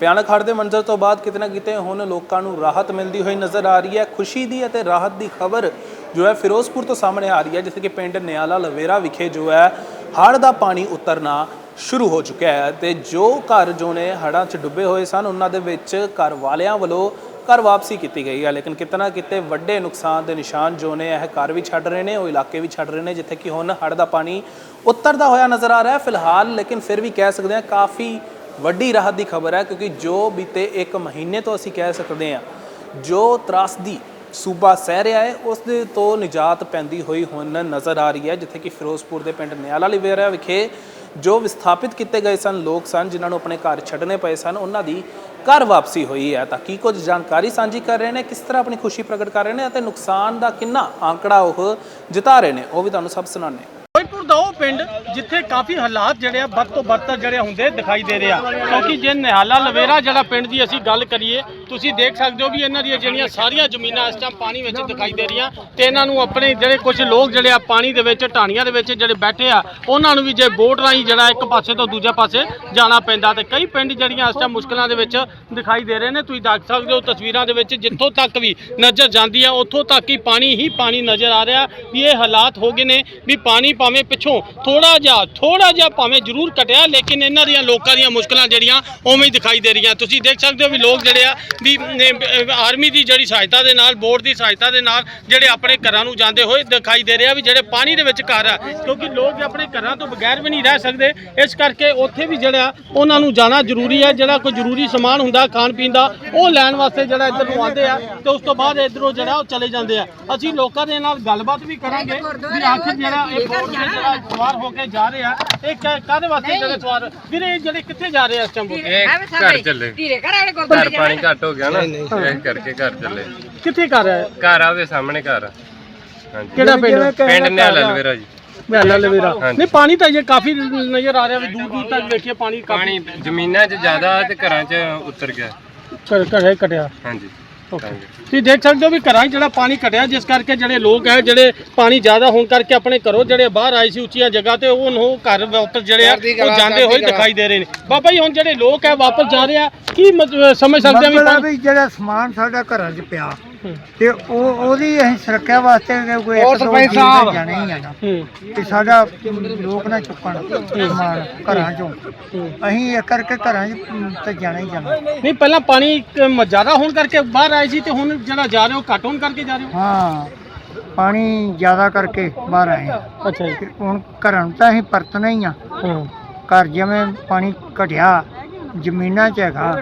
ਭਿਆਨਕ ਹੜ੍ਹ ਦੇ ਮੰਜ਼ਰ ਤੋਂ ਬਾਅਦ ਕਿਤੇ ਨਾ ਕਿਤੇ ਹੁਣ ਲੋਕਾਂ ਨੂੰ ਰਾਹਤ ਮਿਲਦੀ ਹੋਈ ਨਜ਼ਰ ਆ ਰਹੀ ਹੈ। ਖੁਸ਼ੀ ਦੀ ਅਤੇ ਰਾਹਤ ਦੀ ਖਬਰ ਜੋ ਹੈ ਫਿਰੋਜ਼ਪੁਰ ਤੋਂ ਸਾਹਮਣੇ ਆ ਰਹੀ ਹੈ, ਜਿੱਥੇ ਕਿ ਪਿੰਡ ਨਿਆਲਾ ਲਵੇਰਾ ਵਿਖੇ ਜੋ ਹੈ ਹੜ੍ਹ ਦਾ ਪਾਣੀ ਉਤਰਨਾ ਸ਼ੁਰੂ ਹੋ ਚੁੱਕਿਆ ਹੈ ਤੇ ਜੋ ਘਰ ਜੋ ਨੇ ਹੜ੍ਹਾਂ 'ਚ ਡੁੱਬੇ ਹੋਏ ਸਨ, ਉਹਨਾਂ ਦੇ ਵਿੱਚ ਘਰ ਵਾਲਿਆਂ ਵੱਲੋਂ ਘਰ ਵਾਪਸੀ ਕੀਤੀ ਗਈ ਹੈ। ਲੇਕਿਨ ਕਿਤੇ ਨਾ ਕਿਤੇ ਵੱਡੇ ਨੁਕਸਾਨ ਦੇ ਨਿਸ਼ਾਨ ਜੋ ਨੇ ਇਹ ਘਰ ਵੀ ਛੱਡ ਰਹੇ ਨੇ, ਉਹ ਇਲਾਕੇ ਵੀ ਛੱਡ ਰਹੇ ਨੇ, ਜਿੱਥੇ ਕਿ ਹੁਣ ਹੜ੍ਹ ਦਾ ਪਾਣੀ ਉਤਰਦਾ ਹੋਇਆ ਨਜ਼ਰ ਆ ਰਿਹਾ ਹੈ ਫਿਲਹਾਲ। ਲੇਕਿਨ ਫਿਰ ਵੀ ਕਹਿ ਸਕਦੇ ਹਾਂ ਕਾਫੀ ਵੱਡੀ ਰਾਹਤ ਦੀ ਖਬਰ ਹੈ, ਕਿਉਂਕਿ ਜੋ ਬੀਤੇ 1 ਮਹੀਨੇ ਤੋਂ ਅਸੀਂ ਕਹਿ ਸਕਦੇ ਹਾਂ, ਜੋ ਤਰਾਸਦੀ ਸੂਬਾ ਸਹਿ ਰਿਹਾ ਹੈ, ਉਸ ਦੇ ਤੋਂ ਨਿਜਾਤ ਪੈਂਦੀ ਹੋਈ ਹੁਣ ਨਜ਼ਰ ਆ ਰਹੀ ਹੈ, ਜਿੱਥੇ ਕਿ ਫਿਰੋਜ਼ਪੁਰ ਦੇ ਪਿੰਡ ਨਿਆਲਾ ਲਿਵੇਰਾ ਵਿਖੇ ਜੋ ਵਿਸਥਾਪਿਤ ਕੀਤੇ ਗਏ ਸਨ, ਲੋਕ ਸਨ, ਜਿਨ੍ਹਾਂ ਨੂੰ ਆਪਣੇ ਘਰ ਛੱਡਣੇ ਪਏ ਸਨ, ਉਹਨਾਂ ਦੀ ਘਰ ਵਾਪਸੀ ਹੋਈ ਹੈ। ਤਾਂ ਕੀ ਕੁਝ ਜਾਣਕਾਰੀ ਸਾਂਝੀ ਕਰ ਰਹੇ ਨੇ, ਕਿਸ ਤਰ੍ਹਾਂ ਆਪਣੀ ਖੁਸ਼ੀ ਪ੍ਰਗਟ ਕਰ ਰਹੇ ਨੇ ਅਤੇ ਨੁਕਸਾਨ ਦਾ ਕਿੰਨਾ ਆંકੜਾ ਉਹ ਜਿਤਾ ਰਹੇ ਨੇ, ਉਹ ਵੀ ਤੁਹਾਨੂੰ ਸਭ ਸੁਣਾਣੇ ਦਾ ਉਹ ਪਿੰਡ ਜਿੱਥੇ ਕਾਫੀ ਹਾਲਾਤ ਜਿਹੜੇ ਆ ਬਦ ਤੋਂ ਬਦਤਰ ਜਿਹੜੇ ਹੁੰਦੇ ਦਿਖਾਈ ਦੇ ਰਹੇ ਆ। ਕਿਉਂਕਿ ਜੇ ਨਿਹਾਲਾ ਲਵੇਰਾ ਜਿਹੜਾ ਪਿੰਡ ਦੀ ਅਸੀਂ ਗੱਲ ਕਰੀਏ, ਤੁਸੀਂ ਦੇਖ ਸਕਦੇ ਹੋ ਵੀ ਇਹਨਾਂ ਦੀਆਂ ਜਿਹੜੀਆਂ ਸਾਰੀਆਂ ਜ਼ਮੀਨਾਂ ਇਸ ਟਾਈਮ ਪਾਣੀ ਵਿੱਚ ਦਿਖਾਈ ਦੇ ਰਹੀਆਂ ਤੇ ਇਹਨਾਂ ਨੂੰ ਆਪਣੇ ਜਿਹੜੇ ਕੁਝ ਲੋਕ ਜਿਹੜੇ ਆ, ਪਾਣੀ ਦੇ ਵਿੱਚ, ਢਾਣੀਆਂ ਦੇ ਵਿੱਚ ਜਿਹੜੇ ਬੈਠੇ ਆ, ਉਹਨਾਂ ਨੂੰ ਵੀ ਜੇ ਬੋਟ ਰਾਹੀਂ ਜਿਹੜਾ ਇੱਕ ਪਾਸੇ ਤੋਂ ਦੂਜੇ ਪਾਸੇ ਜਾਣਾ ਪੈਂਦਾ ਤੇ ਕਈ ਪਿੰਡ ਜਿਹੜੀਆਂ ਇਸ ਟਾਈਮ ਮੁਸ਼ਕਲਾਂ ਦੇ ਵਿੱਚ ਦਿਖਾਈ ਦੇ ਰਹੇ ਨੇ। ਤੁਸੀਂ ਦੇਖ ਸਕਦੇ ਹੋ ਤਸਵੀਰਾਂ ਦੇ ਵਿੱਚ ਜਿੱਥੋਂ ਤੱਕ ਵੀ ਨਜ਼ਰ ਜਾਂਦੀ ਆ, ਉੱਥੋਂ ਤੱਕ ਹੀ ਪਾਣੀ ਹੀ ਪਾਣੀ ਨਜ਼ਰ ਆ ਰਿਹਾ ਵੀ ਇਹ ਹਾਲਾਤ ਹੋ ਗਏ ਨੇ ਵੀ ਪਾਣੀ ਭਾਵੇਂ ਪਿੱਛੋਂ ਥੋੜਾ ਜਿਹਾ ਥੋੜਾ ਜਿਹਾ ਭਾਵੇਂ ਜ਼ਰੂਰ ਘਟਿਆ, ਲੇਕਿਨ ਇਹਨਾਂ ਦੀਆਂ ਲੋਕਾਂ ਦੀਆਂ ਮੁਸ਼ਕਲਾਂ ਜਿਹੜੀਆਂ ਉਵੇਂ ਹੀ ਦਿਖਾਈ ਦੇ ਰਹੀਆਂ। ਤੁਸੀਂ ਦੇਖ ਸਕਦੇ ਹੋ ਵੀ ਲੋਕ ਜਿਹੜੇ ਆ, ਵੀ ਆਰਮੀ ਦੀ ਜਿਹੜੀ ਸਹਾਇਤਾ ਦੇ ਨਾਲ, ਬੋਰਡ ਦੀ ਸਹਾਇਤਾ ਦੇ ਨਾਲ ਜਿਹੜੇ ਆਪਣੇ ਘਰਾਂ ਨੂੰ ਜਾਂਦੇ ਹੋਏ ਦਿਖਾਈ ਦੇ ਰਿਹਾ ਵੀ ਜਿਹੜੇ ਪਾਣੀ ਦੇ ਵਿੱਚ ਘਰ ਆ। ਕਿਉਂਕਿ ਲੋਕ ਆਪਣੇ ਘਰਾਂ ਤੋਂ ਬਗੈਰ ਵੀ ਨਹੀਂ ਰਹਿ ਸਕਦੇ। ਇਸ ਕਰਕੇ ਉੱਥੇ ਵੀ ਜਿਹੜਾ ਉਹਨਾਂ ਨੂੰ ਜਾਣਾ ਜ਼ਰੂਰੀ ਹੈ। ਜਿਹੜਾ ਕੋਈ ਜ਼ਰੂਰੀ ਸਮਾਨ ਹੁੰਦਾ, ਖਾਣ ਪੀਣ ਦਾ, ਉਹ ਲੈਣ ਵਾਸਤੇ ਜਿਹੜਾ ਇੱਧਰ ਨੂੰ ਆਉਂਦੇ ਆ ਤੇ ਉਸ ਤੋਂ ਬਾਅਦ ਇੱਧਰੋਂ ਜਿਹੜਾ ਉਹ ਚਲੇ ਜਾਂਦੇ ਆ। ਅਸੀਂ ਲੋਕਾਂ ਦੇ ਨਾਲ ਗੱਲਬਾਤ ਵੀ ਕਰਾਂਗੇ। ਵੀ ਆਖਿਰ ਜਿਹੜਾ ਇਹ ਬੋਰਡ ਤੇ ਜਿਹੜਾ ਸਵਾਰ ਹੋ ਕੇ ਜਾ ਰਹੇ ਆ ਇਹ ਕ- ਕਾਹਦੇ ਵਾਸਤੇ ਜਿਹੜੇ ਸਵਾਰ? ਵੀਰੇ ਇਹ ਜਿਹੜੇ ਕਿੱਥੇ ਜਾ ਰਹੇ ਆ ਇਸ ਟਾਈਮ ਇਹ ਘਰ ਚੱਲੇ। ਧੀਰੇ ਘਰ ਵਾਲੇ ਘਰ ਗੁਰਦੁਆਰੇ ਪਾਣੀ ਘੱਟ ਹੋ ਗਿਆ ਨਾ। ਇਸ ਕਰਕੇ ਘਰ ਚੱਲੇ। ਕਿੱਥੇ ਕਰ ਰਿਹਾ ਹੈ? ਘਰ ਆਵੇ ਸਾਹਮਣੇ ਘਰ। ਆ। ਹਾਂਜੀ। ਕਿਹੜਾ ਪਿੰਡ? ਪਿੰਡ ਨਿਆਲਾ ਲਵੇਰਾ ਜੀ। ਮਹਿਲਾ ਲਵੇਰਾ। ਹਾਂਜੀ। ਨਹੀਂ ਪਾਣੀ ਤਾਂ ਜੇ ਕਾਫੀ ਨਜ਼ਰ ਆ ਰਿਹਾ ਵੀ ਦੂਰ ਦੂਰ ਤੱਕ ਵੇਖੀਏ ਪਾਣੀ ਕਾਫੀ ਪਾਣੀ ਜ਼ਮੀਨਾਂ 'ਚ ਜ਼ਿਆਦਾ ਤੇ ਘਰਾਂ 'ਚ ਉਤਰ ਗਿਆ। ਘਰੇ ਕਟਿਆ। ਹਾਂਜੀ। ਓਕੇ ਤੁਸੀਂ ਦੇਖ ਸਕਦੇ ਹੋ ਵੀ ਘਰਾਂ 'ਚ ਜਿਹੜਾ ਪਾਣੀ ਘਟਿਆ ਜਿਸ ਕਰਕੇ ਜਿਹੜੇ ਲੋਕ ਹੈ ਜਿਹੜੇ ਪਾਣੀ ਜ਼ਿਆਦਾ ਹੋਣ ਕਰਕੇ ਆਪਣੇ ਘਰੋਂ ਜਿਹੜੇ ਬਾਹਰ ਆਏ ਸੀ ਉੱਚੀਆਂ ਜਗ੍ਹਾ ਤੇ ਉਹ ਨੂੰ ਘਰ ਵਾਪਸ ਜਿਹੜੇ ਆ ਉਹ ਜਾਂਦੇ ਹੋਏ ਦਿਖਾਈ ਦੇ ਰਹੇ ਨੇ। ਬਾਬਾ ਜੀ ਹੁਣ ਜਿਹੜੇ ਲੋਕ ਹੈ ਵਾਪਸ ਜਾ ਰਹੇ ਆ ਕੀ ਸਮਝ ਸਕਦੇ ਆ ਵੀ ਜਿਹੜਾ ਸਮਾਨ ਸਾਡਾ ਘਰਾਂ 'ਚ ਪਿਆ। ਤੇ ਉਹ ਉਹਦੀ ਅਸੀਂ ਸੁਰੱਖਿਆ ਵਾਸਤੇ ਕੋਈ ਇੱਕ ਦੋ ਜੀਅ ਤਾਂ ਜਾਣਾ ਹੀ ਤੇ ਸਾਡਾ ਲੋਕ ਨਾ ਚੁੱਕਣ ਸਮਾਨ ਘਰਾਂ 'ਚੋਂ। ਅਸੀਂ ਇਹ ਕਰਕੇ ਘਰਾਂ 'ਚ ਅਮ, ਤਾਂ ਜਾਣਾ ਹੀ ਜਾਣਾ। ਨਹੀਂ ਪਹਿਲਾਂ ਪਾਣੀ ਜ਼ਿਆਦਾ ਹੋਣ ਕਰਕੇ ਬਾਹਰ ਆਏ ਸੀ ਤੇ ਹੁਣ ਜਿਹੜਾ ਜਾ ਰਹੇ ਹੋ ਘੱਟ ਹੋਣ ਕਰਕੇ ਜਾ ਰਹੇ ਹੋ? ਹਾਂ ਪਾਣੀ ਜ਼ਿਆਦਾ ਕਰਕੇ ਬਾਹਰ ਆਏ ਹਾਂ। ਅੱਛਾ ਜੀ। ਤੇ ਹੁਣ ਘਰਾਂ ਨੂੰ ਤਾਂ ਅਸੀਂ ਪਰਤਣਾ ਹੀ ਆ। ਹਾਂ। ਘਰ ਜਿਵੇਂ ਪਾਣੀ ਘਟਿਆ ਜ਼ਮੀਨਾਂ 'ਚ ਹੈਗਾ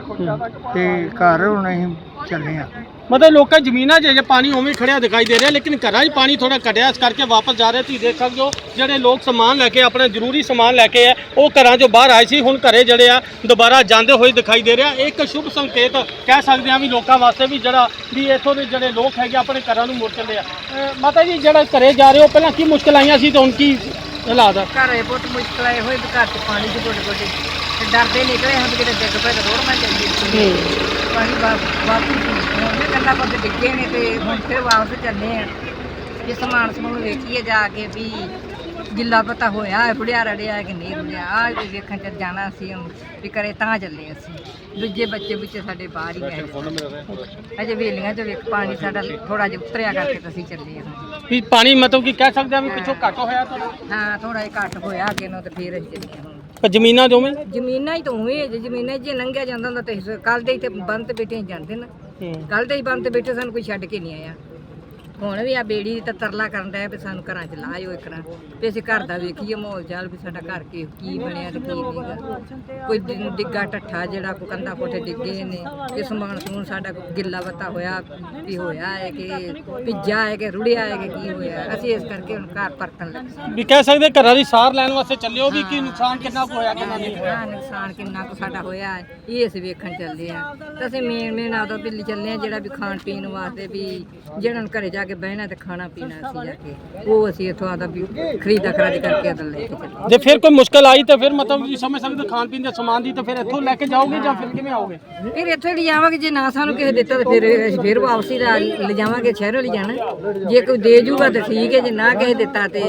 ਤੇ ਘਰ ਹੁਣ ਅਸੀਂ ਚੱਲੇ ਆ ਮਤਲਬ ਲੋਕਾਂ ਜ਼ਮੀਨਾਂ 'ਚ ਜੇ ਪਾਣੀ ਉਵੇਂ ਹੀ ਖੜਿਆ ਦਿਖਾਈ ਦੇ ਰਿਹਾ, ਲੇਕਿਨ ਘਰਾਂ 'ਚ ਪਾਣੀ ਥੋੜਾ ਘਟਿਆ, ਇਸ ਕਰਕੇ ਵਾਪਸ ਜਾ ਰਹੇ ਤੁਸੀਂ ਦੇਖ ਸਕਦੇ ਹੋ, ਜਿਹੜੇ ਲੋਕ ਸਮਾਨ ਲੈ ਕੇ, ਆਪਣਾ ਜ਼ਰੂਰੀ ਸਮਾਨ ਲੈ ਕੇ ਆ, ਉਹ ਘਰਾਂ 'ਚੋਂ ਬਾਹਰ ਆਏ ਸੀ, ਹੁਣ ਘਰੇ ਜਿਹੜੇ ਆ, ਦੁਬਾਰਾ ਜਾਂਦੇ ਹੋਏ ਦਿਖਾਈ ਦੇ ਰਿਹਾ। ਇੱਕ ਸ਼ੁਭ ਸੰਕੇਤ ਕਹਿ ਸਕਦੇ ਆ ਵੀ ਲੋਕਾਂ ਵਾਸਤੇ ਵੀ ਜਿਹੜਾ, ਵੀ ਇੱਥੋਂ ਦੇ ਜਿਹੜੇ ਲੋਕ ਹੈਗੇ ਆਪਣੇ ਘਰਾਂ ਨੂੰ ਮੁੜ ਚੱਲੇ ਆ ਮਾਤਾ ਜੀ, ਜਿਹੜਾ ਘਰੇ ਜਾ ਰਹੇ ਹੋ, ਪਹਿਲਾਂ ਕੀ ਮੁਸ਼ਕਲ ਆਈਆਂ ਸੀ ਤੇ ਹੁਣ ਕੀ ਹਾਲਾਤ ਆ? ਘਰੇ ਬਹੁਤ ਮੁਸ਼ਕਲ ਆਏ ਹੋਏ, ਘਰ ਚ ਪਾਣੀ ਦੀ ਗੋਡੇ ਗੋਡੇ ਤੇ ਡਰਦੇ ਨਿਕਲੇ ਹਾਂ ਵੀ ਕਿਤੇ ਡਿੱਗ ਪਏ ਤਾਂ ਰੋੜ ਮੈਂ ਚੱਲੀ ਪਾਣੀ ਵਾ- ਵਾਪਸ ਹੁਣ ਵੀ ਕੰਨਾ ਪਰ ਡਿੱਗੇ ਨੇ ਤੇ ਹੁਣ ਫਿਰ ਵਾਪਸ ਚੱਲੇ ਆ। ਇਹ ਸਮਾਨ ਸਮੂਨ ਵੇਖੀਏ ਜਾ ਕੇ ਵੀ ਗਿੱਲਾ ਪਤਾ ਹੋਇਆ ਹੈ ਫੁੜਿਆ ਰੜਿਆ ਕਿ ਨਹੀਂ ਰੜਿਆ। ਆ ਵੇਖਣ ਚ ਜਾਣਾ ਸੀ ਹੁਣ ਵੀ ਕਰੇ ਤਾਂ ਚੱਲੇ ਅਸੀਂ। ਦੂਜੇ ਬੱਚੇ ਵਿੱਚ ਸਾਡੇ ਬਾਹਰ ਹੀ ਗਏ। ਅਜੇ ਵੇਲੀਆਂ ਚ ਵੇਖ ਪਾਣੀ ਸਾਡਾ ਥੋੜਾ ਜਿਹਾ ਉਤਰਿਆ ਕਰਕੇ ਤਾਂ ਅਸੀਂ ਚੱਲੇ ਹਾਂ। ਵੀ ਪਾਣੀ ਮਤਲਬ ਕਿ ਕਹਿ ਸਕਦੇ ਆ ਵੀ ਪਿੱਛੋਂ ਘੱਟ ਹੋਇਆ ਤਾਂ? ਹਾਂ ਥੋੜਾ ਜਿਹਾ ਘੱਟ ਹੋਇਆ ਅੱਗੇ ਨੂੰ ਤੇ ਫੇਰ ਅਸੀਂ ਚੱਲੇ ਹੁਣ ਪਰ ਜ਼ਮੀਨਾਂ ਦੋਵੇਂ? ਜ਼ਮੀਨਾਂ ਹੀ ਤਾਂ ਉਵੇਂ ਹੈ ਜੇ ਜ਼ਮੀਨਾਂ 'ਚ ਜੇ ਲੰਘਿਆ ਜਾਂਦਾ ਹੁੰਦਾ ਤੇ ਕੱਲ ਦੇ ਤੇ ਬੰਦ ਤੇ ਬੈਠੇ ਜਾਂਦੇ ਨਾ। ਕੱਲ ਦੇ ਹੀ ਬੰਦ ਤੇ ਬੈਠੇ ਸਾਨੂੰ ਕੋਈ ਛੱਡ ਕੇ ਨਹੀਂ ਆਇਆ। ਹੁਣ ਵੀ ਆ ਬੇੜੀ ਦੀ ਤਾਂ ਤਰਲਾ ਕਰਨ ਡਿਆ ਵੀ ਸਾਨੂੰ ਘਰਾਂ 'ਚ ਲਾਇਓ ਇਕਰਾਂ ਵੀ ਅਸੀਂ ਘਰ ਦਾ ਵੇਖੀਏ ਮਾਹੌਲ ਚਾਲ ਵੀ ਸਾਡਾ ਘਰ ਕੀ ਕੀ ਬਣਿਆ ਤੇ ਕੀ ਨਹੀਂਗਾ ਕੋਈ ਡਿੱਗਾ ਟੱਠਾ ਜਿਹੜਾ ਕੋ ਕੰਦਾ ਕੋਠੇ ਡਿੱਗੇ ਨੇ ਕਿ ਸਮਾਨ ਸਮੂਨ ਸਾਡਾ ਗਿੱਲਾ ਬੱਤਾ ਹੋਇਆ ਵੀ ਹੋਇਆ ਹੈ ਕਿ ਭਿੱਜਾ ਹੈ ਕਿ ਰੁੜਿਆ ਹੈ ਕਿ ਕੀ ਹੋਇਆ। ਅਸੀਂ ਇਸ ਕਰਕੇ ਹੁਣ ਘਰ ਪਰਤਣ ਲੱਗੇ ਵੀ ਕਹਿ ਸਕਦੇ ਘਰਾਂ ਦੀ ਸਾਰ ਲੈਣ ਵਾਸਤੇ ਚੱਲਿਓ ਵੀ ਕੀ ਨੁਕਸਾਨ ਕਿੰਨਾ ਕੁ ਹੋਇਆ ਕਿੰਨਾ ਨਹੀਂ ਹੋਇਆ? ਨੁਕਸਾਨ ਕਿੰਨਾ ਕੁ ਸਾਡਾ ਹੋਇਆ ਹੈ ਇਹ ਅਸੀਂ ਵੇਖਣ ਚੱਲੇ ਆ ਤੇ ਅਸੀਂ ਮੇਨ ਮੇਨ ਆਪਦਾ ਦਿੱਲੀ ਚੱਲੇ ਆ ਜਿਹੜਾ ਵੀ ਖਾਣ ਪੀਣ ਵਾਸਤੇ ਵੀ ਜਿਹਨਾਂ ਨੂੰ ਘਰੇ ਜਾ ਕੇ ਬਹਿਣਾ ਤੇ ਖਾਣਾ ਪੀਣਾ ਅਸੀਂ ਜਾ ਕੇ। ਉਹ ਅਸੀਂ ਇੱਥੋਂ ਆਦਾ ਵੀ ਖਰੀਦਾ ਖਰਾਦੀ ਕਰਕੇ ਅਦਲ ਲੈ ਕੇ ਚੱਲੇ। ਜੇ ਫਿਰ ਕੋਈ ਮੁਸ਼ਕਲ ਆਈ ਤਾਂ ਫਿਰ ਮਤਲਬ ਤੁਸੀਂ ਸਮਝ ਸਕਦੇ ਹੋ ਖਾਣ ਪੀਣ ਦੇ ਸਮਾਨ ਦੀ ਤਾਂ ਫਿਰ ਇੱਥੋਂ ਲੈ ਕੇ ਜਾਓਗੇ ਜਾਂ ਫਿਰ ਕਿਵੇਂ ਆਓਗੇ? ਫਿਰ ਇੱਥੋਂ ਹੀ ਲਿਜਾਵਾਂਗੇ ਜੇ ਨਾ ਸਾਨੂੰ ਕਿਸੇ ਦਿੱਤਾ ਤਾਂ ਫਿਰ ਅਸੀਂ ਫਿਰ ਵਾਪਸੀ ਲਾ- ਲਿਜਾਵਾਂਗੇ ਸ਼ਹਿਰੋਂ ਲਿਜਾਣਾ ਜੇ ਕੋਈ ਦੇ ਜੂਗਾ ਤਾਂ ਠੀਕ ਹੈ ਜੇ ਨਾ ਕਿਸੇ ਦਿੱਤਾ ਤੇ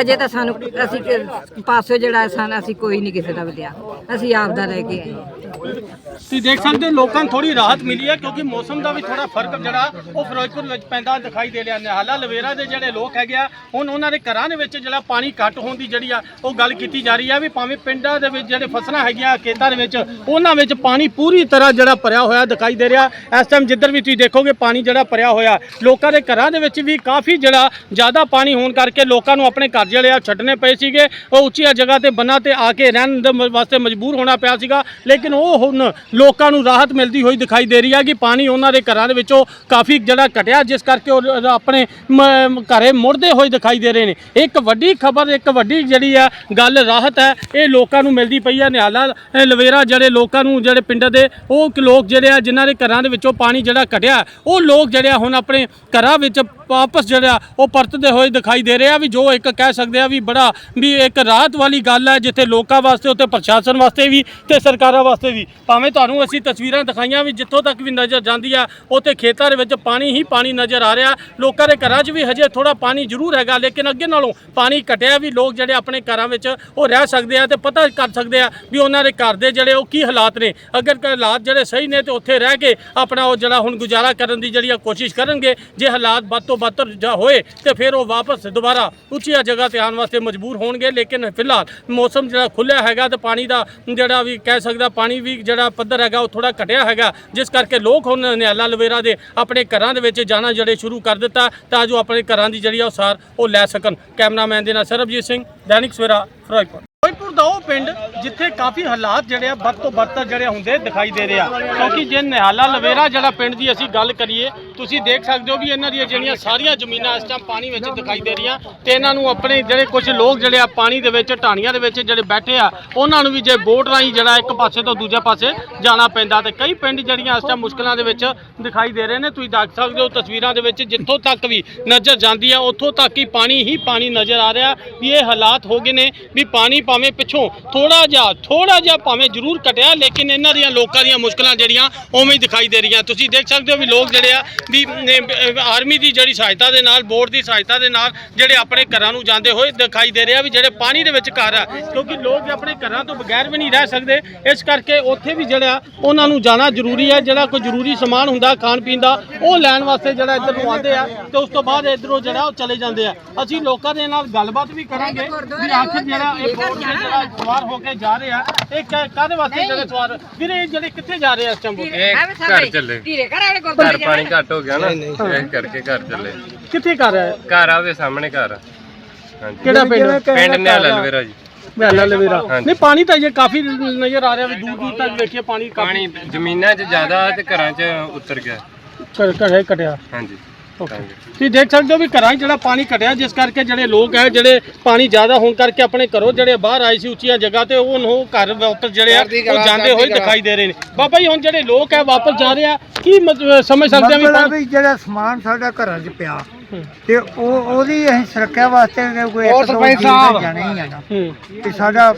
ਅਜੇ ਤਾਂ ਸਾਨੂੰ ਅਸੀਂ ਕਿ- ਪਾਸੋਂ ਜਿਹੜਾ ਸਾਨੂੰ ਅਸੀਂ ਕੋਈ ਨਹੀਂ ਕਿਸੇ ਦਾ ਵੀ ਲਿਆ ਅਸੀਂ ਆਪ ਦਾ ਲੈ ਕੇ ਆਏ। ਹਾਂ। ਤੁਸੀਂ ਦੇਖ ਸਕਦੇ ਹੋ, ਲੋਕਾਂ ਨੂੰ ਥੋੜੀ ਰਾਹਤ ਮਿਲੀ ਹੈ ਕਿਉਂਕਿ ਮੌਸਮ ਦਾ ਵੀ ਥੋੜਾ ਫ਼ਰਕ ਜਿਹੜਾ ਉਹ ਫਿਰੋਜ਼ਪੁਰ ਵਿੱਚ ਪੈਂਦਾ, ਦਿਖਾਈ ਦੇ ਰਿਹਾ ਨਿਹਾਲਾ। ਲਵੇਰਾ ਦੇ ਜਿਹੜੇ ਲੋਕ ਹੈਗੇ ਆ, ਹੁਣ ਉਹਨਾਂ ਦੇ ਘਰਾਂ ਦੇ ਵਿੱਚ ਜਿਹੜਾ ਪਾਣੀ ਘੱਟ ਹੋਣ ਦੀ ਜਿਹੜੀ ਆ ਉਹ ਗੱਲ ਕੀਤੀ ਜਾ ਰਹੀ ਆ ਵੀ ਭਾਵੇਂ ਪਿੰਡਾਂ ਦੇ ਵਿੱਚ ਜਿਹੜੇ ਫਸਲਾਂ ਹੈਗੀਆਂ ਖੇਤਾਂ ਦੇ ਵਿੱਚ, ਉਹਨਾਂ ਵਿੱਚ ਪਾਣੀ ਪੂਰੀ ਤਰ੍ਹਾਂ ਜਿਹੜਾ ਭਰਿਆ ਹੋਇਆ ਦਿਖਾਈ ਦੇ ਰਿਹਾ। ਇਸ ਟਾਈਮ ਜਿੱਧਰ ਵੀ ਤੁਸੀਂ ਦੇਖੋਗੇ, ਪਾਣੀ ਜਿਹੜਾ ਭਰਿਆ ਹੋਇਆ, ਲੋਕਾਂ ਦੇ ਘਰਾਂ ਦੇ ਵਿੱਚ ਵੀ ਕਾਫੀ ਜਿਹੜਾ ਜ਼ਿਆਦਾ ਪਾਣੀ ਹੋਣ ਕਰਕੇ ਲੋਕਾਂ ਨੂੰ ਆਪਣੇ ਘਰ ਜਿਹੜੇ ਆ ਛੱਡਣੇ ਪਏ ਸੀਗੇ। ਉਹ ਉੱਚੀਆਂ ਜਗ੍ਹਾ ਤੇ ਬੰਨਾਂ ਤੇ ਆ ਕੇ ਰਹਿਣ ਦੇ ਮ- ਵਾਸਤੇ ਮਜਬੂਰ ਹੋਣਾ ਪਿਆ ਸੀਗਾ। ਲੇਕਿਨ ਉਹ ਉਹ ਹੁਣ ਲੋਕਾਂ ਨੂੰ ਰਾਹਤ ਮਿਲਦੀ ਹੋਈ ਦਿਖਾਈ ਦੇ ਰਹੀ ਹੈ ਕਿ ਪਾਣੀ ਉਹਨਾਂ ਦੇ ਘਰਾਂ ਦੇ ਵਿੱਚੋਂ ਕਾਫੀ ਜਿਹੜਾ ਘਟਿਆ, ਜਿਸ ਕਰਕੇ ਉਹ ਆਪਣੇ ਮ- ਘਰੇ ਮੁੜਦੇ ਹੋਏ ਦਿਖਾਈ ਦੇ ਰਹੇ ਨੇ। ਇੱਕ ਵੱਡੀ ਖਬਰ, ਇੱਕ ਵੱਡੀ ਜਿਹੜੀ ਆ ਗੱਲ ਰਾਹਤ ਹੈ, ਇਹ ਲੋਕਾਂ ਨੂੰ ਮਿਲਦੀ ਪਈ ਹੈ ਨਿਹਾਲਾ ਲਵੇਰਾ ਜਿਹੜੇ ਲੋਕਾਂ ਨੂੰ, ਜਿਹੜੇ ਪਿੰਡ ਦੇ, ਉਹ ਲੋਕ ਜਿਹੜੇ ਆ, ਜਿਨ੍ਹਾਂ ਦੇ ਘਰਾਂ ਦੇ ਵਿੱਚੋਂ ਪਾਣੀ ਜਿਹੜਾ ਘਟਿਆ, ਉਹ ਲੋਕ ਜਿਹੜੇ ਆ ਹੁਣ ਆਪਣੇ ਘਰਾਂ ਵਿੱਚ ਵਾਪਸ ਜਿਹੜਾ, ਉਹ ਪਰਤਦੇ ਹੋਏ ਦਿਖਾਈ ਦੇ ਰਹੇ ਆ ਵੀ ਜੋ ਇੱਕ ਕਹਿ ਸਕਦੇ ਆ ਵੀ ਬੜਾ ਵੀ ਇੱਕ ਰਾਹਤ ਵਾਲੀ ਗੱਲ ਹੈ ਜਿੱਥੇ ਲੋਕਾਂ ਵਾਸਤੇ ਉੱਤੇ ਪ੍ਰਸ਼ਾਸਨ ਵਾਸਤੇ ਵੀ ਤੇ ਸਰਕਾਰਾਂ ਵਾਸਤੇ ਵੀ। ਭਾਵੇਂ ਤੁਹਾਨੂੰ ਅਸੀਂ ਤਸਵੀਰਾਂ ਦਿਖਾਈਆਂ ਵੀ ਜਿੱਥੋਂ ਤੱਕ ਵੀ ਨਜ਼ਰ ਜਾਂਦੀ ਆ, ਉੱਥੇ ਖੇਤਾਂ ਦੇ ਵਿੱਚ ਪਾਣੀ ਹੀ ਪਾਣੀ ਨਜ਼ਰ ਆ ਰਿਹਾ। ਲੋਕਾਂ ਦੇ ਘਰਾਂ 'ਚ ਵੀ ਹਜੇ ਥੋੜਾ ਪਾਣੀ ਜ਼ਰੂਰ ਹੈਗਾ, ਲੇਕਿਨ ਅੱਗੇ ਨਾਲੋਂ ਪਾਣੀ ਘਟਿਆ ਵੀ। ਲੋਕ ਜਿਹੜੇ ਆਪਣੇ ਘਰਾਂ ਵਿੱਚ ਉਹ ਰਹਿ ਸਕਦੇ ਆ ਤੇ ਪਤਾ ਕਰ ਸਕਦੇ ਆ ਵੀ ਉਹਨਾਂ ਦੇ ਘਰ ਦੇ ਜਿਹੜੇ ਉਹ ਕੀ ਹਾਲਾਤ ਨੇ। ਅਗਰ ਹਾਲਾਤ ਜਿਹੜੇ ਸਹੀ ਨੇ ਤੇ ਉੱਥੇ ਰਹਿ ਕੇ ਆਪਣਾ ਉਹ ਜਿਹੜਾ ਹੁਣ ਗੁਜ਼ਾਰਾ ਕਰਨ ਦੀ ਜਿਹੜੀ ਆ ਕੋਸ਼ਿਸ਼ ਕਰਨਗੇ, ਜੇ ਹਾਲਾਤ ਵੱਧ ਤੋਂ ਬਦਤਰ ਜਾਂ ਹੋਏ ਤੇ ਫਿਰ ਉਹ ਵਾਪਸ ਦੁਬਾਰਾ ਉੱਚੀਆਂ ਜਗ੍ਹਾ ਤੇ ਆਉਣ ਵਾਸਤੇ ਮਜਬੂਰ ਹੋਣਗੇ। ਲੇਕਿਨ ਫਿਲਹਾਲ ਮੌਸਮ ਜਿਹੜਾ ਖੁੱਲਿਆ ਹੈਗਾ ਤੇ ਪਾਣੀ ਦਾ ਜਿਹੜਾ ਵੀ ਕਹਿ ਸਕਦਾ ਪਾਣੀ ਵੀ ਜਿਹੜਾ ਪੱਧਰ ਹੈਗਾ ਉਹ ਥੋੜਾ ਘਟਿਆ ਹੈਗਾ। ਜਿਸ ਕਰਕੇ ਲੋਕ ਹੁਣ ਨਿਆਲਾ ਲਵੇਰਾ ਦੇ ਆਪਣੇ ਘਰਾਂ ਦੇ ਵਿੱਚ ਜਾਣਾ ਜਿਹੜੇ ਸ਼ੁਰੂ ਕਰ ਦਿੱਤਾ ਤਾਂ ਜੋ ਆਪਣੇ ਘਰਾਂ ਦੀ ਜਿਹੜੀ ਆ ਉਹ ਸਾਰ ਉਹ ਲੈ ਸਕਣ। ਕੈਮਰਾਮੈਨ ਦੇ ਨਾਲ ਸਰਬਜੀਤ ਸਿੰਘ, ਦੈਨਿਕ ਸਵੇਰਾ, ਫਿਰੋਜ਼ਪੁਰ। ਫਿਰੋਜ਼ਪੁਰ ਦਾ ਉਹ ਪਿੰਡ ਜਿੱਥੇ ਕਾਫੀ ਹਾਲਾਤ ਜਿਹੜੇ ਆ ਵੱਧ ਤੋਂ ਵੱਧ ਜਿਹੜੇ ਹੁੰਦੇ ਦਿਖਾਈ ਦੇ ਰਹੇ ਆ। ਕਿਉਂਕਿ ਜੇ ਨਿਹਾਲਾ ਲਵੇਰਾ ਜਿਹੜਾ ਪਿੰਡ ਦੀ ਅਸੀਂ ਗੱਲ ਕਰੀਏ, ਤੁਸੀਂ ਦੇਖ ਸਕਦੇ ਹੋ ਵੀ ਇਹਨਾਂ ਦੀਆਂ ਜਿਹੜੀਆਂ ਸਾਰੀਆਂ ਜ਼ਮੀਨਾਂ ਇਸ ਟਾਈਮ ਪਾਣੀ ਵਿੱਚ ਦਿਖਾਈ ਦੇ ਰਹੀਆਂ ਤੇ ਇਹਨਾਂ ਨੂੰ ਆਪਣੇ ਜਿਹੜੇ ਕੁਝ ਲੋਕ ਜਿਹੜੇ ਆ ਪਾਣੀ ਦੇ ਵਿੱਚ, ਢਾਣੀਆਂ ਦੇ ਵਿੱਚ ਜਿਹੜੇ ਬੈਠੇ ਆ, ਉਹਨਾਂ ਨੂੰ ਵੀ ਜੇ ਬੋਟ ਰਾਹੀਂ ਜਿਹੜਾ ਇੱਕ ਪਾਸੇ ਤੋਂ ਦੂਜੇ ਪਾਸੇ ਜਾਣਾ ਪੈਂਦਾ ਤੇ ਕਈ ਪਿੰਡ ਜਿਹੜੀਆਂ ਇਸ ਟਾਈਮ ਮੁਸ਼ਕਲਾਂ ਦੇ ਵਿੱਚ ਦਿਖਾਈ ਦੇ ਰਹੇ ਨੇ। ਤੁਸੀਂ ਦੇਖ ਸਕਦੇ ਹੋ ਤਸਵੀਰਾਂ ਦੇ ਵਿੱਚ ਜਿੱਥੋਂ ਤੱਕ ਵੀ ਨਜ਼ਰ ਜਾਂਦੀ ਆ, ਉੱਥੋਂ ਤੱਕ ਹੀ ਪਾਣੀ ਹੀ ਪਾਣੀ ਨਜ਼ਰ ਆ ਰਿਹਾ ਵੀ ਇਹ ਹਾਲਾਤ ਹੋ ਗਏ ਨੇ ਵੀ ਪਾਣੀ ਭਾਵੇਂ ਪਿੱਛੋਂ ਥੋੜਾ ਜਿਹਾ ਥੋੜਾ ਜਿਹਾ ਭਾਵੇਂ ਜ਼ਰੂਰ ਘਟਿਆ, ਲੇਕਿਨ ਇਹਨਾਂ ਦੀਆਂ ਲੋਕਾਂ ਦੀਆਂ ਮੁਸ਼ਕਲਾਂ ਜਿਹੜੀਆਂ ਉਵੇਂ ਹੀ ਦਿਖਾਈ ਦੇ ਰਹੀਆਂ। ਤੁਸੀਂ ਦੇਖ ਸਕਦੇ ਹੋ ਵੀ ਲੋਕ ਜਿਹੜੇ ਆ, ਵੀ ਆਰਮੀ ਦੀ ਜਿਹੜੀ ਸਹਾਇਤਾ ਦੇ ਨਾਲ, ਬੋਰਡ ਦੀ ਸਹਾਇਤਾ ਦੇ ਨਾਲ ਜਿਹੜੇ ਆਪਣੇ ਘਰਾਂ ਨੂੰ ਜਾਂਦੇ ਹੋਏ ਦਿਖਾਈ ਦੇ ਰਿਹਾ ਵੀ ਜਿਹੜੇ ਪਾਣੀ ਦੇ ਵਿੱਚ ਘਰ ਆ। ਕਿਉਂਕਿ ਲੋਕ ਆਪਣੇ ਘਰਾਂ ਤੋਂ ਬਗੈਰ ਵੀ ਨਹੀਂ ਰਹਿ ਸਕਦੇ। ਇਸ ਕਰਕੇ ਉੱਥੇ ਵੀ ਜਿਹੜਾ ਉਹਨਾਂ ਨੂੰ ਜਾਣਾ ਜ਼ਰੂਰੀ ਹੈ। ਜਿਹੜਾ ਕੋਈ ਜ਼ਰੂਰੀ ਸਮਾਨ ਹੁੰਦਾ, ਖਾਣ ਪੀਣ ਦਾ, ਉਹ ਲੈਣ ਵਾਸਤੇ ਜਿਹੜਾ ਇੱਧਰ ਨੂੰ ਆਉਂਦੇ ਆ ਤੇ ਉਸ ਤੋਂ ਬਾਅਦ ਇੱਧਰੋਂ ਜਿਹੜਾ ਉਹ ਚਲੇ ਜਾਂਦੇ ਆ। ਅਸੀਂ ਲੋਕਾਂ ਦੇ ਨਾਲ ਗੱਲਬਾਤ ਵੀ ਕਰਾਂਗੇ ਵੀ ਆਖਿਰ ਜਿਹੜਾ ਇਹ ਜਿਹੜਾ ਸਵਾਰ ਹੋ ਕੇ ਜਾ ਰਹੇ ਆ ਇਹ ਕਾ- ਕਾਹਦੇ ਵਾਸਤੇ ਜਿਹੜੇ ਸਵਾਰ? ਵੀਰੇ ਇਹ ਜਿਹੜੇ ਕਿੱਥੇ ਜਾ ਰਹੇ ਆ ਇਸ ਟਾਈਮ ਇਹ ਘਰ ਚੱਲੇ। ਧੀਰੇ ਘਰ ਵਾਲੇ ਘਰ ਪਾਣੀ ਘੱਟ ਹੋ ਗਿਆ ਨਾ। ਇਸ ਕਰਕੇ ਘਰ ਚੱਲੇ। ਕਿੱਥੇ ਕਰ ਰਿਹਾ ਹੈ? ਘਰ ਆਵੇ ਸਾਹਮਣੇ ਘਰ। ਆ। ਹਾਂਜੀ। ਕਿਹੜਾ ਪਿੰਡ? ਪਿੰਡ? ਨਿਆਲਾ ਲਵੇਰਾ ਜੀ। ਮਹਿਲਾ ਲਵੇਰਾ ਹਾਂਜੀ। ਨਹੀਂ ਪਾਣੀ ਤਾਂ ਜੇ ਕਾਫੀ ਨਜ਼ਰ ਆ ਰਿਹਾ ਵੀ ਦੂਰ ਦੂਰ ਤੱਕ ਵੇਖੀਏ ਪਾਣੀ ਕਾਫੀ ਪਾਣੀ ਜ਼ਮੀਨਾਂ 'ਚ ਜ਼ਿਆਦਾ ਤੇ ਘਰਾਂ 'ਚ ਉਤਰ ਗਿਆ। ਘੜੇ ਘਟਿਆ ਹਾਂਜੀ। ਤੁਸੀਂ ਦੇਖ ਸਕਦੇ ਹੋ ਵੀ ਘਰਾਂ 'ਚ ਜਿਹੜਾ ਪਾਣੀ ਘਟਿਆ ਜਿਸ ਕਰਕੇ ਜਿਹੜੇ ਲੋਕ ਹੈ ਜਿਹੜੇ ਪਾਣੀ ਜ਼ਿਆਦਾ ਹੋਣ ਕਰਕੇ ਆਪਣੇ ਘਰੋਂ ਜਿਹੜੇ ਬਾਹਰ ਆਏ ਸੀ ਉੱਚੀਆਂ ਜਗ੍ਹਾ ਤੇ ਉਹ ਨੂੰ ਘਰ ਵਾਪਸ ਜਿਹੜੇ ਆ ਉਹ ਜਾਂਦੇ ਹੋਏ ਦਿਖਾਈ ਦੇ ਰਹੇ ਨੇ। ਬਾਬਾ ਜੀ ਹੁਣ ਜਿਹੜੇ ਲੋਕ ਹੈ ਵਾਪਸ ਜਾ ਰਹੇ ਆ ਕੀ ਸਮਝ ਸਕਦੇ ਆ ਵੀ ਜਿਹੜਾ ਸਮਾਨ ਸਾਡਾ ਘਰਾਂ 'ਚ ਪਿਆ। ਤੇ ਉਹ ਉਹਦੀ ਅਸੀਂ ਸੁਰੱਖਿਆ ਵਾਸਤੇ ਕੋਈ ਇੱਕ ਦੋ ਜੀਅ ਤਾਂ ਜਾਣਾ ਹੀ ਤੇ ਸਾਡਾ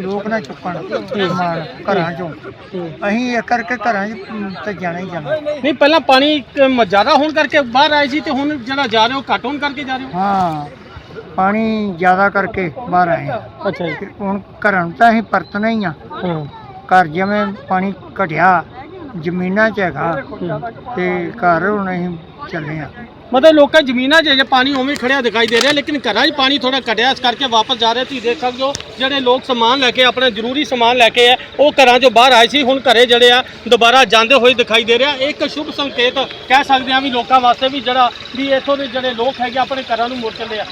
ਲੋਕ ਨਾ ਚੁੱਕਣ ਸਮਾਨ ਘਰਾਂ 'ਚੋਂ। ਹੂੰ। ਅਸੀਂ ਇਹ ਕਰਕੇ ਘਰਾਂ 'ਚ ਅਮ, ਤਾਂ ਜਾਣਾ ਹੀ ਜਾਣਾ। ਨਹੀਂ ਪਹਿਲਾਂ ਪਾਣੀ ਜ਼ਿਆਦਾ ਹੋਣ ਕਰਕੇ ਬਾਹਰ ਆਏ ਸੀ ਤੇ ਹੁਣ ਜਿਹੜਾ ਜਾ ਰਹੇ ਹੋ ਘੱਟ ਹੋਣ ਕਰਕੇ ਜਾ ਰਹੇ ਹੋ? ਹਾਂ ਪਾਣੀ ਜ਼ਿਆਦਾ ਕਰਕੇ ਬਾਹਰ ਆਏ ਹਾਂ। ਅੱਛਾ ਜੀ। ਤੇ ਹੁਣ ਘਰਾਂ ਨੂੰ ਤਾਂ ਅਸੀਂ ਪਰਤਣਾ ਹੀ ਆ। ਹਾਂ। ਘਰ ਜਿਵੇਂ ਪਾਣੀ ਘਟਿਆ ਜ਼ਮੀਨਾਂ 'ਚ ਹੈਗਾ ਤੇ ਘਰ ਹੁਣ ਅਸੀਂ ਚੱਲੇ ਆ ਮਤਲਬ ਲੋਕਾਂ ਜ਼ਮੀਨਾਂ 'ਚ ਜੇ ਪਾਣੀ ਉਵੇਂ ਹੀ ਖੜਿਆ ਦਿਖਾਈ ਦੇ ਰਿਹਾ ਲੇਕਿਨ ਘਰਾਂ 'ਚ ਪਾਣੀ ਥੋੜਾ ਘਟਿਆ ਇਸ ਕਰਕੇ ਵਾਪਸ ਜਾ ਰਹੇ ਤੁਸੀਂ ਦੇਖ ਸਕਦੇ ਹੋ ਜਿਹੜੇ ਲੋਕ ਸਮਾਨ ਲੈ ਕੇ ਆਪਣਾ ਜ਼ਰੂਰੀ ਸਮਾਨ ਲੈ ਕੇ ਆ ਉਹ ਘਰਾਂ 'ਚੋਂ ਬਾਹਰ ਆਏ ਸੀ ਹੁਣ ਘਰੇ ਜਿਹੜੇ ਆ ਦੁਬਾਰਾ ਜਾਂਦੇ ਹੋਏ ਦਿਖਾਈ ਦੇ ਰਿਹਾ। ਇੱਕ ਸ਼ੁਭ ਸੰਕੇਤ ਕਹਿ ਸਕਦੇ ਆ ਵੀ ਲੋਕਾਂ ਵਾਸਤੇ ਵੀ ਜਿਹੜਾ ਵੀ ਇੱਥੋਂ ਦੇ ਜਿਹੜੇ ਲੋਕ ਹੈਗੇ ਆਪਣੇ ਘਰਾਂ ਨੂੰ ਮੁੜ ਚੱਲੇ ਆ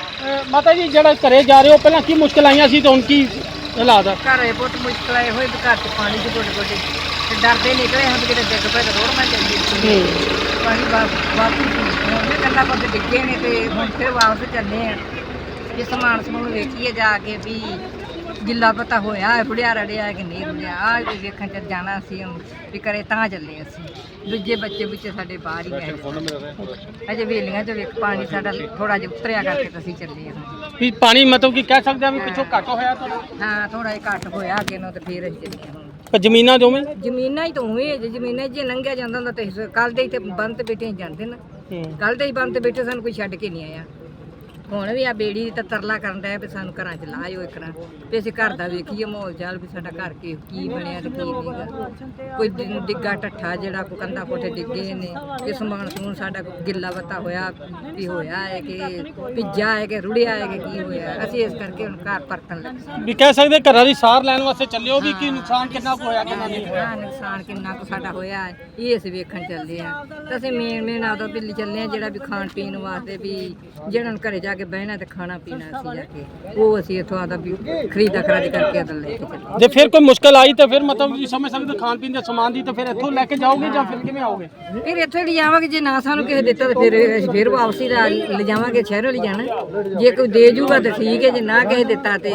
ਮਾਤਾ ਜੀ ਜਿਹੜਾ ਘਰੇ ਜਾ ਰਹੇ ਹੋ ਪਹਿਲਾਂ ਕੀ ਮੁਸ਼ਕਲ ਆਈਆਂ ਸੀ ਤੇ ਹੁਣ ਕੀ ਹਾਲਾਤ ਆ? ਘਰੇ ਬਹੁਤ ਮੁਸ਼ਕਲ ਆਏ ਹੋਏ ਘਰ ਚ ਪਾਣੀ ਦੀ ਗੋਡੇ ਗੋਡੇ ਡਰਦੇ ਨਿਕਲੇ ਹਾਂ ਵੀ ਕਿਤੇ ਡਿੱਗ ਪਏ ਤਾਂ ਰੋੜ ਮੈਂ ਚੱਲੀ ਪਾਣੀ ਵਾਪਸ ਕੰਨਾ ਪਰ ਡਿੱਗੇ ਨੇ ਤੇ ਹੁਣ ਫਿਰ ਵਾਪਸ ਚੱਲੇ ਆ। ਇਹ ਸਮਾਨ ਸਮੂਨ ਵੇਖੀਏ ਜਾ ਕੇ ਵੀ ਗਿੱਲਾ ਪਤਾ ਹੋਇਆ ਹੈ ਫੁੜਿਆ ਰੜਿਆ ਕਿ ਨਹੀਂ ਰੜਿਆ। ਆ ਵੇਖਣ ਚ ਜਾਣਾ ਸੀ ਹੁਣ ਵੀ ਕਰੇ ਤਾਂ ਚੱਲੇ ਅਸੀਂ। ਦੂਜੇ ਬੱਚੇ ਵਿੱਚ ਸਾਡੇ ਬਾਹਰ ਹੀ ਗਏ। ਅਜੇ ਵੇਲੀਆਂ ਚ ਵੇਖ ਪਾਣੀ ਸਾਡਾ ਥੋੜਾ ਜਿਹਾ ਉਤਰਿਆ ਕਰਕੇ ਤਾਂ ਅਸੀਂ ਚੱਲੇ ਹਾਂ। ਵੀ ਪਾਣੀ ਮਤਲਬ ਕਿ ਕਹਿ ਸਕਦੇ ਆ ਵੀ ਪਿੱਛੋਂ ਘੱਟ ਹੋਇਆ ਤਾਂ? ਹਾਂ ਥੋੜਾ ਜਿਹਾ ਘੱਟ ਹੋਇਆ ਅੱਗੇ ਨੂੰ ਤੇ ਫਿਰ ਅਸੀਂ ਚੱਲੇ ਹੁਣ ਪਰ ਜ਼ਮੀਨਾਂ ਦੋਵੇਂ? ਜ਼ਮੀਨਾਂ ਹੀ ਤਾਂ ਹੈ ਜੇ ਜ਼ਮੀਨਾਂ 'ਚ ਜੇ ਲੰਘਿਆ ਜਾਂਦਾ ਹੁੰਦਾ ਤੇ ਕੱਲ ਦੇ ਹੀ ਤੇ ਬੰਦ ਬੈਠੇ ਹੀ ਜਾਂਦੇ ਨਾ। ਕੱਲ ਦੇ ਹੀ ਬੰਦ ਤੇ ਬੈਠੇ ਸਾਨੂੰ ਕੋਈ ਛੱਡ ਕੇ ਨਹੀਂ ਆਇਆ। ਹੁਣ ਵੀ ਆ ਬੇੜੀ ਤਾਂ ਤਰਲਾ ਕਰਨ ਡਿਆ ਵੀ ਸਾਨੂੰ ਘਰਾਂ 'ਚ ਲਾਇਓ ਇਕਰਾਂ ਵੀ ਅਸੀਂ ਘਰ ਦਾ ਵੇਖੀਏ ਮਾਹੌਲ ਚਾਲ ਵੀ ਸਾਡਾ ਘਰ ਕੀ ਕੀ ਬਣਿਆ ਤੇ ਕੀ ਨਹੀਂਗਾ ਕੋਈ ਡਿੱਗਾ ਟੱਠਾ ਜਿਹੜਾ ਕੋ ਕੰਧਾ ਕੋਠੇ ਡਿੱਗੇ ਨੇ ਕਿ ਸਮਾਨ ਸਮੂਨ ਸਾਡਾ ਗਿੱਲਾ ਬੱਤਾ ਹੋਇਆ ਵੀ ਹੋਇਆ ਹੈ ਕਿ ਭਿੱਜਾ ਹੈ ਕਿ ਰੁੜਿਆ ਹੈ ਕਿ ਕੀ ਹੋਇਆ ਅਸੀਂ ਇਸ ਕਰਕੇ ਹੁਣ ਘਰ ਪਰਤਣ ਲੱਗੇ ਵੀ ਕਹਿ ਸਕਦੇ ਘਰਾਂ ਦੀ ਸਾਰ ਲੈਣ ਵਾਸਤੇ ਚੱਲੇ ਹੋ ਵੀ ਕੀ ਨੁਕਸਾਨ ਕਿੰਨਾ ਕੁ ਹੋਇਆ ਕਿੰਨਾ ਨਹੀਂ ਹੋਇਆ? ਨੁਕਸਾਨ ਕਿੰਨਾ ਕੁ ਸਾਡਾ ਹੋਇਆ ਹੈ ਇਹ ਅਸੀਂ ਵੇਖਣ ਚੱਲੇ ਆ ਤੇ ਅਸੀਂ ਮੇਨ ਮੇਨ ਆਪਦਾ ਦਿੱਲੀ ਚੱਲੇ ਆ ਜਿਹੜਾ ਵੀ ਖਾਣ ਪੀਣ ਵਾਸਤੇ ਵੀ ਜਿਹਨਾਂ ਨੂੰ ਘਰੇ ਜਾ ਕੇ ਬਹਿਣਾ ਤੇ ਖਾਣਾ ਪੀਣਾ ਅਸੀਂ ਜਾ ਕੇ। ਉਹ ਅਸੀਂ ਇੱਥੋਂ ਆਦਾ ਵੀ ਖਰੀਦਾ ਖਰਾਦੀ ਕਰਕੇ ਅਦਲ ਲੈ ਕੇ ਚੱਲੇ। ਜੇ ਫਿਰ ਕੋਈ ਮੁਸ਼ਕਲ ਆਈ ਤਾਂ ਫਿਰ ਮਤਲਬ ਤੁਸੀਂ ਸਮਝ ਸਕਦੇ ਹੋ ਖਾਣ ਪੀਣ ਦੇ ਸਮਾਨ ਦੀ ਤਾਂ ਫਿਰ ਇੱਥੋਂ ਲੈ ਕੇ ਜਾਓਗੇ ਜਾਂ ਫਿਰ ਕਿਵੇਂ ਆਓਗੇ? ਫਿਰ ਇੱਥੋਂ ਹੀ ਲਿਜਾਵਾਂਗੇ ਜੇ ਨਾ ਸਾਨੂੰ ਕਿਸੇ ਦਿੱਤਾ ਤਾਂ ਫਿਰ ਅਸੀਂ ਫਿਰ ਵਾਪਸੀ ਲਾ- ਲਿਜਾਵਾਂਗੇ ਸ਼ਹਿਰੋਂ ਲਿਜਾਣਾ ਜੇ ਕੋਈ ਦੇ ਜੂਗਾ ਤਾਂ ਠੀਕ ਹੈ ਜੇ ਨਾ ਕਿਸੇ ਦਿੱਤਾ ਤੇ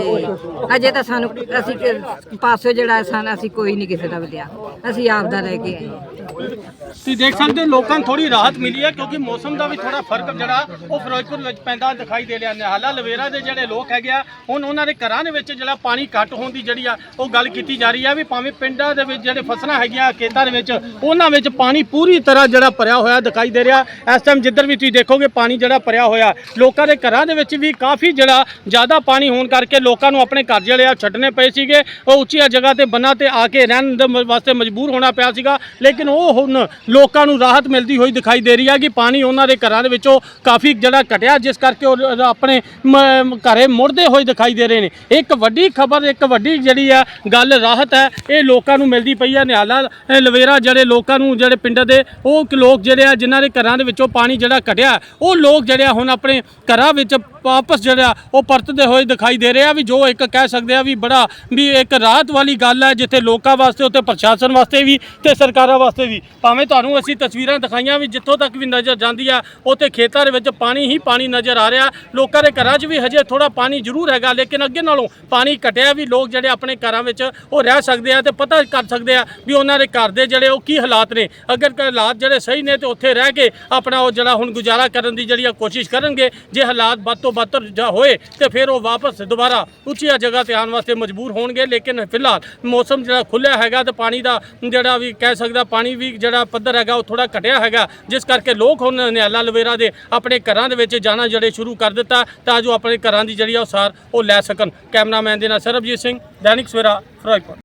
ਅਜੇ ਤਾਂ ਸਾਨੂੰ ਅਸੀਂ ਕਿ- ਪਾਸੋਂ ਜਿਹੜਾ ਸਾਨੂੰ ਅਸੀਂ ਕੋਈ ਨਹੀਂ ਕਿਸੇ ਦਾ ਵੀ ਲਿਆ ਅਸੀਂ ਆਪ ਦਾ ਲੈ ਕੇ ਆਏ। ਹਾਂ। ਤੁਸੀਂ ਦੇਖ ਸਕਦੇ ਹੋ, ਲੋਕਾਂ ਨੂੰ ਥੋੜੀ ਰਾਹਤ ਮਿਲੀ ਹੈ ਕਿਉਂਕਿ ਮੌਸਮ ਦਾ ਵੀ ਥੋੜਾ ਫ਼ਰਕ ਜਿਹੜਾ, ਉਹ ਫਿਰੋਜ਼ਪੁਰ ਵਿੱਚ ਪੈਂਦਾ, ਦਿਖਾਈ ਦੇ ਰਿਹਾ ਨਿਹਾਲਾ। ਲਵੇਰਾ ਦੇ ਜਿਹੜੇ ਲੋਕ ਹੈਗੇ ਆ, ਹੁਣ ਉਹਨਾਂ ਦੇ ਘਰਾਂ ਦੇ ਵਿੱਚ ਜਿਹੜਾ ਪਾਣੀ ਘੱਟ ਹੋਣ ਦੀ ਜਿਹੜੀ ਆ, ਉਹ ਗੱਲ ਕੀਤੀ ਜਾ ਰਹੀ ਆ ਵੀ ਭਾਵੇਂ ਪਿੰਡਾਂ ਦੇ ਵਿੱਚ ਜਿਹੜੇ ਫਸਲਾਂ ਹੈਗੀਆਂ, ਖੇਤਾਂ ਦੇ ਵਿੱਚ, ਉਹਨਾਂ ਵਿੱਚ ਪਾਣੀ ਪੂਰੀ ਤਰ੍ਹਾਂ ਜਿਹੜਾ ਭਰਿਆ ਹੋਇਆ ਦਿਖਾਈ ਦੇ ਰਿਹਾ। ਇਸ ਟਾਈਮ ਜਿੱਧਰ ਵੀ ਤੁਸੀਂ ਦੇਖੋਗੇ, ਪਾਣੀ ਜਿਹੜਾ ਭਰਿਆ ਹੋਇਆ, ਲੋਕਾਂ ਦੇ ਘਰਾਂ ਦੇ ਵਿੱਚ ਵੀ ਕਾਫੀ ਜਿਹੜਾ ਜ਼ਿਆਦਾ ਪਾਣੀ ਹੋਣ ਕਰਕੇ ਲੋਕਾਂ ਨੂੰ ਆਪਣੇ ਘਰ ਜਿਹੜੇ ਆ, ਛੱਡਣੇ ਪਏ ਸੀਗੇ। ਉਹ ਉੱਚੀਆਂ ਜਗ੍ਹਾ ਤੇ ਬੰਨਾਂ ਤੇ ਆ ਕੇ ਰਹਿਣ ਦੇ ਮ- ਵਾਸਤੇ ਮਜਬੂਰ ਹੋਣਾ ਪਿਆ ਸੀਗਾ। ਲੇਕਿਨ ਉਹ ਹੁਣ ਲੋਕਾਂ ਨੂੰ ਰਾਹਤ ਮਿਲਦੀ ਹੋਈ ਦਿਖਾਈ ਦੇ ਰਹੀ ਹੈ ਕਿ ਪਾਣੀ ਉਹਨਾਂ ਦੇ ਘਰਾਂ ਦੇ ਵਿੱਚੋਂ ਕਾਫੀ ਜਿਹੜਾ ਘਟਿਆ, ਜਿਸ ਕਰਕੇ ਉਹ ਆਪਣੇ ਮ- ਘਰੇ ਮੁੜਦੇ ਹੋਏ ਦਿਖਾਈ ਦੇ ਰਹੇ ਨੇ। ਇੱਕ ਵੱਡੀ ਖਬਰ, ਇੱਕ ਵੱਡੀ ਜਿਹੜੀ ਆ ਗੱਲ ਰਾਹਤ ਹੈ, ਇਹ ਲੋਕਾਂ ਨੂੰ ਮਿਲਦੀ ਪਈ ਹੈ ਨਿਹਾਲਾ ਲਵੇਰਾ ਜਿਹੜੇ ਲੋਕਾਂ ਨੂੰ, ਜਿਹੜੇ ਪਿੰਡ ਦੇ ਉਹ ਲੋਕ ਜਿਹੜੇ ਆ, ਜਿਨ੍ਹਾਂ ਦੇ ਘਰਾਂ ਦੇ ਵਿੱਚੋਂ ਪਾਣੀ ਜਿਹੜਾ ਘਟਿਆ, ਉਹ ਲੋਕ ਜਿਹੜੇ ਆ ਹੁਣ ਆਪਣੇ ਘਰਾਂ ਵਿੱਚ ਵਾਪਸ ਜਿਹੜਾ ਉਹ ਪਰਤਦੇ ਹੋਏ ਦਿਖਾਈ ਦੇ ਰਹੇ ਆ ਵੀ ਜੋ ਇੱਕ ਕਹਿ ਸਕਦੇ ਆ ਵੀ ਬੜਾ ਵੀ ਇੱਕ ਰਾਹਤ ਵਾਲੀ ਗੱਲ ਹੈ, ਜਿੱਥੇ ਲੋਕਾਂ ਵਾਸਤੇ ਉੱਤੇ ਪ੍ਰਸ਼ਾਸਨ ਵਾਸਤੇ ਵੀ ਤੇ ਸਰਕਾਰਾਂ ਵਾਸਤੇ ਵੀ। ਭਾਵੇਂ ਤੁਹਾਨੂੰ ਅਸੀਂ ਤਸਵੀਰਾਂ ਦਿਖਾਈਆਂ ਵੀ ਜਿੱਥੋਂ ਤੱਕ ਵੀ ਨਜ਼ਰ ਜਾਂਦੀ ਆ, ਉੱਥੇ ਖੇਤਾਂ ਦੇ ਵਿੱਚ ਪਾਣੀ ਹੀ ਪਾਣੀ ਨਜ਼ਰ ਆ ਰਿਹਾ। ਲੋਕਾਂ ਦੇ ਘਰਾਂ 'ਚ ਵੀ ਹਜੇ ਥੋੜਾ ਪਾਣੀ ਜ਼ਰੂਰ ਹੈਗਾ, ਲੇਕਿਨ ਅੱਗੇ ਨਾਲੋਂ ਪਾਣੀ ਘਟਿਆ ਵੀ। ਲੋਕ ਜਿਹੜੇ ਆਪਣੇ ਘਰਾਂ ਵਿੱਚ ਉਹ ਰਹਿ ਸਕਦੇ ਆ ਤੇ ਪਤਾ ਕਰ ਸਕਦੇ ਆ ਵੀ ਉਹਨਾਂ ਦੇ ਘਰ ਦੇ ਜਿਹੜੇ ਉਹ ਕੀ ਹਾਲਾਤ ਨੇ। ਅਗਰ ਹਾਲਾਤ ਜਿਹੜੇ ਸਹੀ ਨੇ ਤੇ ਉੱਥੇ ਰਹਿ ਕੇ ਆਪਣਾ ਉਹ ਜਿਹੜਾ ਹੁਣ ਗੁਜ਼ਾਰਾ ਕਰਨ ਦੀ ਜਿਹੜੀ ਆ ਕੋਸ਼ਿਸ਼ ਕਰਨਗੇ, ਜੇ ਹਾਲਾਤ ਵੱਧ ਤੋਂ ਬਦਤਰ ਜਾਂ ਹੋਏ ਤੇ ਫਿਰ ਉਹ ਵਾਪਸ ਦੁਬਾਰਾ ਉੱਚੀਆਂ ਜਗ੍ਹਾ ਤੇ ਆਉਣ ਵਾਸਤੇ ਮਜਬੂਰ ਹੋਣਗੇ। ਲੇਕਿਨ ਫਿਲਹਾਲ ਮੌਸਮ ਜਿਹੜਾ ਖੁੱਲਿਆ ਹੈਗਾ ਤੇ ਪਾਣੀ ਦਾ ਜਿਹੜਾ ਵੀ ਕਹਿ ਸਕਦਾ ਪਾਣੀ ਪਾਣੀ ਵੀ ਜਿਹੜਾ ਪੱਧਰ ਹੈਗਾ ਉਹ ਥੋੜਾ ਘਟਿਆ ਹੈਗਾ। ਜਿਸ ਕਰਕੇ ਲੋਕ ਹੁਣ ਨਿਆਲਾ ਲਵੇਰਾ ਦੇ ਆਪਣੇ ਘਰਾਂ ਦੇ ਵਿੱਚ ਜਾਣਾ ਜਿਹੜੇ ਸ਼ੁਰੂ ਕਰ ਦਿੱਤਾ ਤਾਂ ਜੋ ਆਪਣੇ ਘਰਾਂ ਦੀ ਜਿਹੜੀ ਆ ਉਹ ਸਾਰ ਉਹ ਲੈ ਸਕਣ। ਕੈਮਰਾਮੈਨ ਦੇ ਨਾਲ ਸਰਬਜੀਤ ਸਿੰਘ, ਦੈਨਿਕ ਸਵੇਰਾ, ਫਿਰੋਜ਼ਪੁਰ।